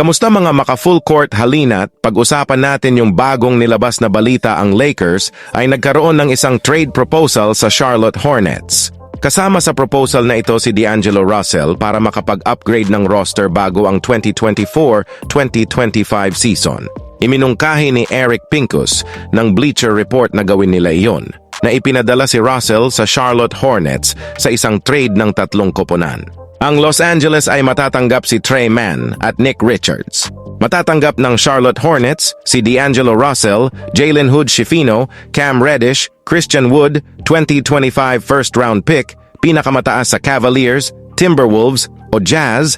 Kamusta mga maka-full court halina't pag-usapan natin yung bagong nilabas na balita ang Lakers ay nagkaroon ng isang trade proposal sa Charlotte Hornets. Kasama sa proposal na ito si D'Angelo Russell para makapag-upgrade ng roster bago ang 2024-2025 season. Iminungkahi ni Eric Pincus ng Bleacher Report na gawin nila iyon, na ipinadala si Russell sa Charlotte Hornets sa isang trade ng tatlong koponan. Ang Los Angeles ay matatanggap si Trey Mann at Nick Richards. Matatanggap ng Charlotte Hornets si D'Angelo Russell, Jalen Hood Schifino, Cam Reddish, Christian Wood, 2025 first round pick, pinakamataas sa Cavaliers, Timberwolves o Jazz.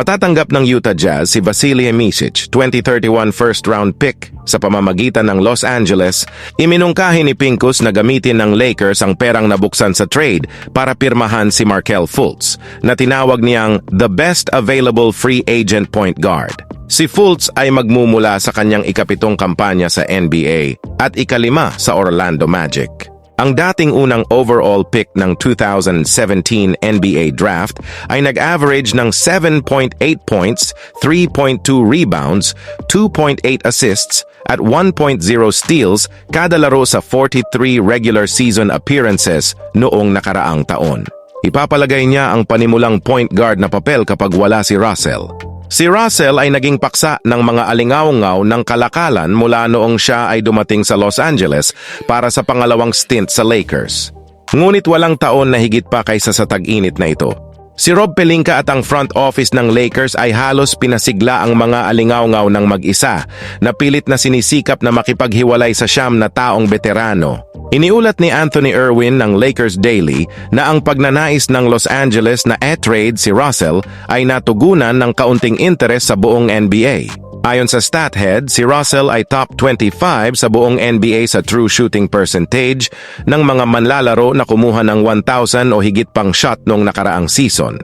Matatanggap ng Utah Jazz si Vasilij Misic, 2031 first round pick sa pamamagitan ng Los Angeles. Iminungkahi ni Pincus na gamitin ng Lakers ang perang nabuksan sa trade para pirmahan si Markel Fultz na tinawag niyang the best available free agent point guard. Si Fultz ay magmumula sa kanyang ikapitong kampanya sa NBA at ikalima sa Orlando Magic. Ang dating unang overall pick ng 2017 NBA Draft ay nag-average ng 7.8 points, 3.2 rebounds, 2.8 assists at 1.0 steals kada laro sa 43 regular season appearances noong nakaraang taon. Ipapalagay niya ang panimulang point guard na papel kapag wala si Russell. Si Russell ay naging paksa ng mga alingaw-ngaw ng kalakalan mula noong siya ay dumating sa Los Angeles para sa pangalawang stint sa Lakers. Ngunit walang taon na higit pa kaysa sa tag-init na ito. Si Rob Pelinka at ang front office ng Lakers ay halos pinasigla ang mga alingaw-ngaw ng mag-isa na pilit na sinisikap na makipaghiwalay sa siyam na taong veterano. Iniulat ni Anthony Irwin ng Lakers Daily na ang pagnanais ng Los Angeles na e-trade si Russell ay natugunan ng kaunting interes sa buong NBA. Ayon sa StatHead, si Russell ay top 25 sa buong NBA sa true shooting percentage ng mga manlalaro na kumuha ng 1,000 o higit pang shot noong nakaraang season.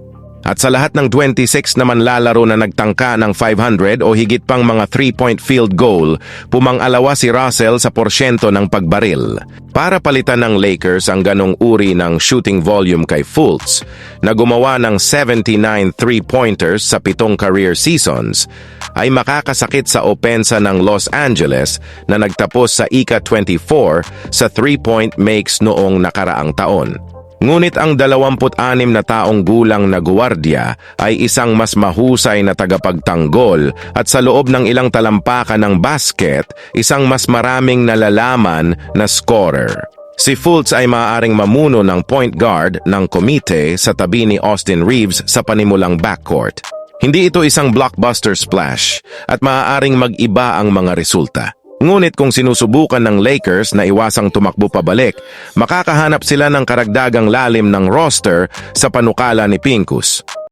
At sa lahat ng 26 na manlalaro na nagtangka ng 500 o higit pang mga 3-point field goal, pumang-alawa si Russell sa porsyento ng pagbaril. Para palitan ng Lakers ang ganong uri ng shooting volume kay Fultz, na gumawa ng 79 three-pointers sa pitong career seasons, ay makakasakit sa opensa ng Los Angeles na nagtapos sa ika-24 sa three-point makes noong nakaraang taon. Ngunit ang 26 na taong gulang na guwardiya ay isang mas mahusay na tagapagtanggol at sa loob ng ilang talampakan ng basket, isang mas maraming nalalaman na scorer. Si Fultz ay maaaring mamuno ng point guard ng komite sa tabi ni Austin Reeves sa panimulang backcourt. Hindi ito isang blockbuster splash at maaaring mag-iba ang mga resulta. Ngunit kung sinusubukan ng Lakers na iwasang tumakbo pabalik, makakahanap sila ng karagdagang lalim ng roster sa panukala ni Pincus.